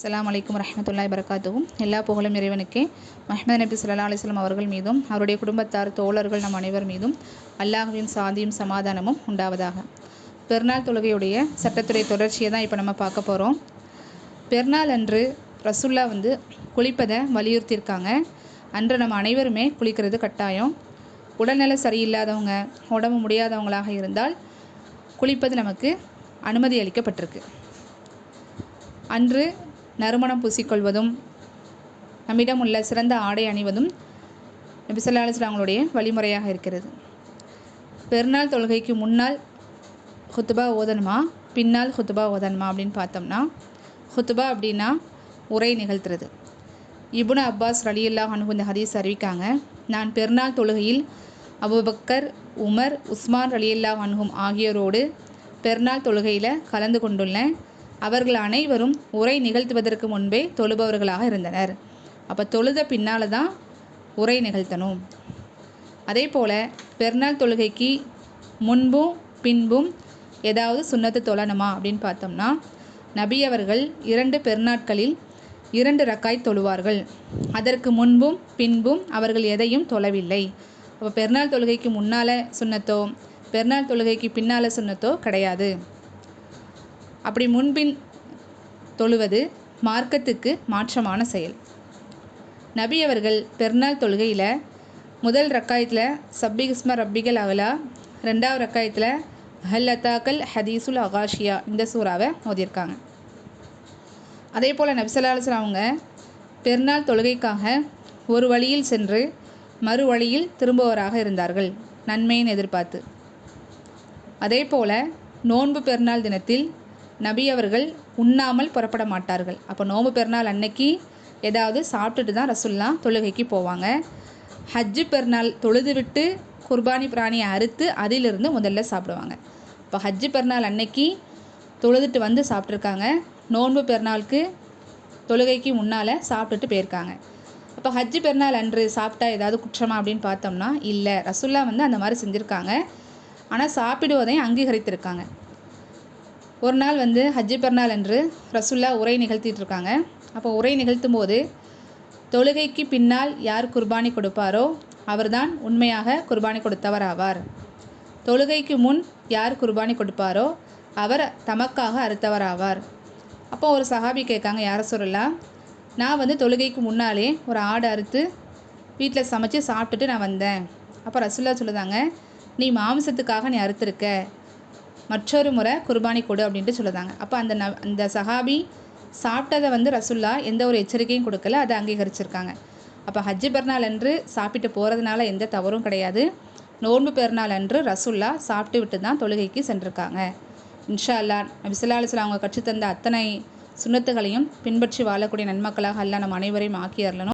அஸ்லாம் வலைக்கம் ரஹமத்துல்லாய் பரகாத்துவும் எல்லா புகழும் இறைவனுக்கே. மஹ்மது நபி ஸல்லல்லாஹு அலிஸ்லாம் அவர்கள் மீதும் அவருடைய குடும்பத்தார் தோழர்கள் நம் அனைவர் மீதும் அல்லாஹுவின் சாந்தியும் சமாதானமும் உண்டாவதாக. பெருநாள் தொழுகையுடைய சட்டத்துறை தொடர்ச்சியை தான் இப்போ நம்ம பார்க்க போகிறோம் பெருநாள் அன்று ரசுல்லா வந்து குளிப்பதை வலியுறுத்தியிருக்காங்க. அன்று நம்ம அனைவருமே குளிக்கிறது கட்டாயம். உடல்நல சரியில்லாதவங்க உடம்பு முடியாதவங்களாக இருந்தால் குளிப்பது நமக்கு அனுமதி அளிக்கப்பட்டிருக்கு. அன்று நறுமணம் பூசிக்கொள்வதும் நம்மிடம் உள்ள சிறந்த ஆடை அணிவதும் நபிசல்லா அவங்களுடைய வழிமுறையாக இருக்கிறது. பெருநாள் தொழுகைக்கு முன்னால் ஹுத்துபா ஓதனுமா பின்னால் ஹுத்துபா ஓதனுமா அப்படின்னு பார்த்தோம்னா ஹுத்துபா அப்படின்னா உரை நிகழ்த்துறது. இபுன அப்பாஸ் ரலியுல்லா அனுகு இந்த ஹதீஸ் அறிவிக்காங்க நான் பெருநாள் தொழுகையில் அபுபக்கர் உமர் உஸ்மான் ரலியுல்லா அனுகும் ஆகியோரோடு பெருநாள் தொழுகையில் கலந்து கொண்டுள்ளேன். அவர்கள் அனைவரும் உரை நிகழ்த்துவதற்கு முன்பே தொழுபவர்களாக இருந்தனர். அப்போ தொழுத பின்னால் தான் உரை நிகழ்த்தணும். அதே போல் பெருநாள் தொழுகைக்கு முன்பும் பின்பும் ஏதாவது சுண்ணத்து தொழணுமா அப்படின்னு பார்த்தோம்னா நபி அவர்கள் இரண்டு பெருநாட்களில் இரண்டு ரக்காய் தொழுவார்கள். அதற்கு முன்பும் பின்பும் அவர்கள் எதையும் தொழவில்லை. அப்போ பெருநாள் தொழுகைக்கு முன்னால் சுண்ணத்தோ பெருநாள் தொழுகைக்கு பின்னால் சுண்ணத்தோ கிடையாது. அப்படி முன்பின் தொழுவது மார்க்கத்துக்கு மாற்றமான செயல். நபி அவர்கள் பெருநாள் தொழுகையில் முதல் ரக்காயத்தில் சப்பிகிஸ்ம ரப்பிகள் அகலா ரெண்டாவது ரக்காயத்தில் அஹல்லத்தாக்கல் ஹதீசுல் அகாஷியா இந்த சூறாவை மோதியிருக்காங்க. அதே போல் நபிசல்லாஸ்லாம் அவங்க பெருநாள் தொழுகைக்காக ஒரு வழியில் சென்று மறு வழியில் திரும்புவராக இருந்தார்கள் நன்மையின் எதிர்பார்த்து. அதே போல் நோன்பு பெருநாள் தினத்தில் நபி அவர்கள் உண்ணாமல் புறப்பட மாட்டார்கள். அப்போ நோன்பு பெருநாள் அன்னைக்கு ஏதாவது சாப்பிட்டுட்டு தான் ரசுல்லா தொழுகைக்கு போவாங்க. ஹஜ்ஜு பெருநாள் தொழுது விட்டு குர்பானி பிராணியை அறுத்து அதிலிருந்து முதல்ல சாப்பிடுவாங்க. இப்போ ஹஜ்ஜு பெருநாள் அன்னைக்கு தொழுதுட்டு வந்து சாப்பிட்ருக்காங்க நோன்பு பெருநாளுக்கு தொழுகைக்கு முன்னால் சாப்பிட்டுட்டு போயிருக்காங்க. அப்போ ஹஜ்ஜு பெருநாள் அன்று சாப்பிட்டா ஏதாவது குற்றமா அப்படின்னு பார்த்தோம்னா இல்லை. ரசுல்லா வந்து அந்த மாதிரி செஞ்சுருக்காங்க. ஆனால் சாப்பிடுவதையும் அங்கீகரித்திருக்காங்க. ஒரு நாள் வந்து ஹஜ்ஜி பெருநாள் அன்று ரசுல்லா உரை நிகழ்த்திட்டு இருக்காங்க அப்போ உரை நிகழ்த்தும் போது தொழுகைக்கு பின்னால் யார் குர்பானி கொடுப்பாரோ அவர்தான் உண்மையாக குர்பானி கொடுத்தவர் ஆவார் தொழுகைக்கு முன் யார் குர்பானி கொடுப்பாரோ அவர் தமக்காக அறுத்தவர் ஆவார் அப்போ ஒரு சஹாபி கேட்காங்க யார சொல்லலாம் நான் வந்து தொழுகைக்கு முன்னாலே ஒரு ஆடு அறுத்து வீட்டில் சமைச்சு சாப்பிட்டுட்டு நான் வந்தேன். அப்போ ரசுல்லா சொல்லுதாங்க நீ மாம்சத்துக்காக நீ அறுத்துருக்க மற்றொரு முறை குர்பானி கொடு அப்படின்ட்டு சொல்லுதாங்க. அப்போ அந்த ந அந்த சஹாபி சாப்பிட்டதை வந்து ரசுல்லா எந்த ஒரு எச்சரிக்கையும் கொடுக்கல அதை அங்கீகரிச்சிருக்காங்க. அப்போ ஹஜ்ஜு பெருநாள் அன்று சாப்பிட்டு போகிறதுனால எந்த தவறும் கிடையாது. நோன்பு பெருநாள் அன்று ரசுல்லா சாப்பிட்டு விட்டு தான் தொழுகைக்கு சென்றிருக்காங்க. இன்ஷா அல்லா நபிசுல்லா அலிஸ்லாம் அவங்க கற்றுத்தந்த அத்தனை சுண்ணத்துகளையும் பின்பற்றி வாழக்கூடிய நன்மக்களாக அல்லா நம் அனைவரையும் ஆக்கி அருளணும்.